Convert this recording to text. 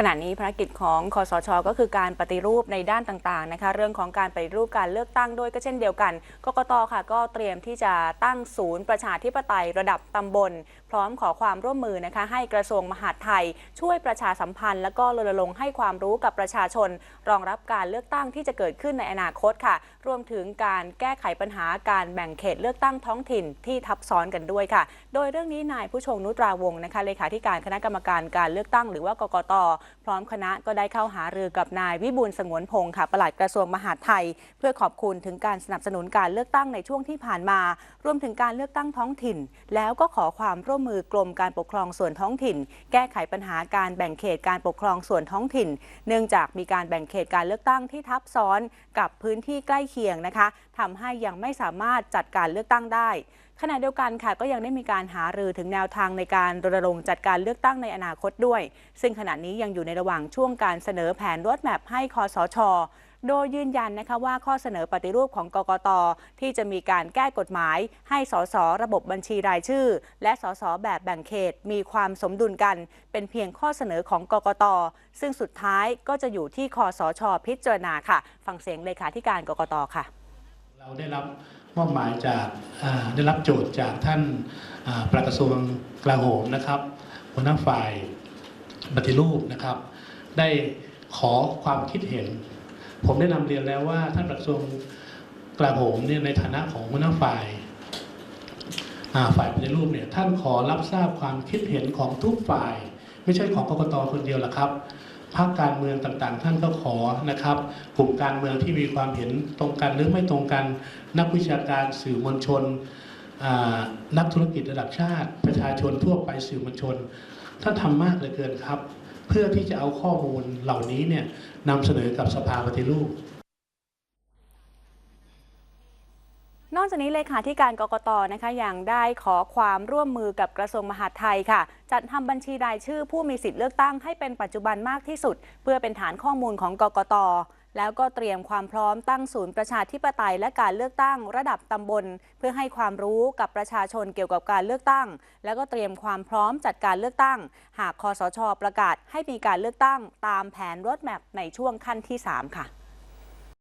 ขณะนี้ภารกิจของคอสช ก็คือการปฏิรูปในด้านต่างๆนะคะ เรื่องของการปฏิรูปการเลือกตั้งด้วยก็เช่นเดียวกัน กกตค่ะ ก็เตรียมที่จะตั้งศูนย์ประชาธิปไตยระดับตำบล พร้อมขอความร่วมมือนะคะ ให้กระทรวงมหาดไทย ช่วยประชาสัมพันธ์ และก็รณรงค์ให้ความรู้กับประชาชน รองรับการเลือกตั้งที่จะเกิดขึ้นในอนาคตค่ะ รวมถึงการแก้ไขปัญหาการแบ่งเขตเลือกตั้งท้องถิ่นที่ทับซ้อนกันด้วยค่ะ โดยเรื่องนี้นายผู้ชงนุตราวงศ์นะคะเลขาธิการคณะกรรมการการเลือกตั้ง หรือว่ากกตพร้อมคณะก็ได้เข้าหารือกับนายวิบูลสงวนพงศ์ค่ะปลัดกระทรวงมหาดไทย เพื่อขอบคุณถึงการสนับสนุนการเลือกตั้งในช่วงที่ผ่านมา รวมถึงการเลือกตั้งท้องถิ่น แล้วก็ขอความร่วมมือกรมการปกครองส่วนท้องถิ่น แก้ไขปัญหาการแบ่งเขตการปกครองส่วนท้องถิ่น เนื่องจากมีการแบ่งเขตการเลือกตั้งที่ทับซ้อนกับพื้นที่ใกล้เคียงนะคะทำให้ยังไม่สามารถจัดการเลือกตั้งได้ ขณะเดียวกันค่ะก็ยังได้มีการหารือถึงแนวทางในการรณรงค์จัดการเลือกตั้งในอนาคตด้วย ซึ่งขณะนี้ยังอยู่ในระหว่างช่วงการเสนอแผนรถแมพให้คอสชโดยยืนยันนะคะว่าข้อเสนอปฏิรูปของกกต ที่จะมีการแก้กฎหมาย ให้สสระบบบัญชีรายชื่อ และสสแบบแบ่งเขตมีความสมดุลกัน เป็นเพียงข้อเสนอของกกต ซึ่งสุดท้ายก็จะอยู่ที่คอสช พิจารณาค่ะ ฟังเสียงเลขาธิการกกตค่ะ เราได้รับมอบหมายจากได้รับโจทย์จากท่านปลัดกระทรวงกลาโหมนะครับหัวหน้าฝ่ายปฏิรูปนะครับ ได้ขอความคิดเห็น ผมได้นำเรียนแล้วว่าท่านปลัดกระทรวงกลาโหมเนี่ยในฐานะของหัวหน้าฝ่ายฝ่ายปฏิรูปเนี่ยท่านขอรับทราบความคิดเห็นของทุกฝ่าย ไม่ใช่ของกกตคนเดียวละครับ พรรคการเมืองต่างๆ ท่านก็ขอนะครับ กลุ่มการเมืองที่มีความเห็นตรงกันหรือไม่ตรงกัน นักวิชาการสื่อมวลชน นักธุรกิจระดับชาติ ประชาชนทั่วไปสื่อมวลชน ท่านทำมากเหลือเกินครับ เพื่อที่จะเอาข้อมูลเหล่านี้เนี่ยนำเสนอกับสภาปฏิรูป นอกจากนี้เลขาธิการกกตนะคะยังได้ขอความร่วมมือกับกระทรวงมหาดไทยค่ะ จัดทำบัญชีรายชื่อผู้มีสิทธิ์เลือกตั้งให้เป็นปัจจุบันมากที่สุด เพื่อเป็นฐานข้อมูลของกกตแล้วก็เตรียมความพร้อมตั้งศูนย์ประชาธิปไตยและการเลือกตั้งระดับตำบล เพื่อให้ความรู้กับประชาชนเกี่ยวกับการเลือกตั้ง แล้วก็เตรียมความพร้อมจัดการเลือกตั้ง หากคอสช ประกาศให้มีการเลือกตั้ง ตามแผนรถแมพในช่วงขั้นที่ 3 ค่ะ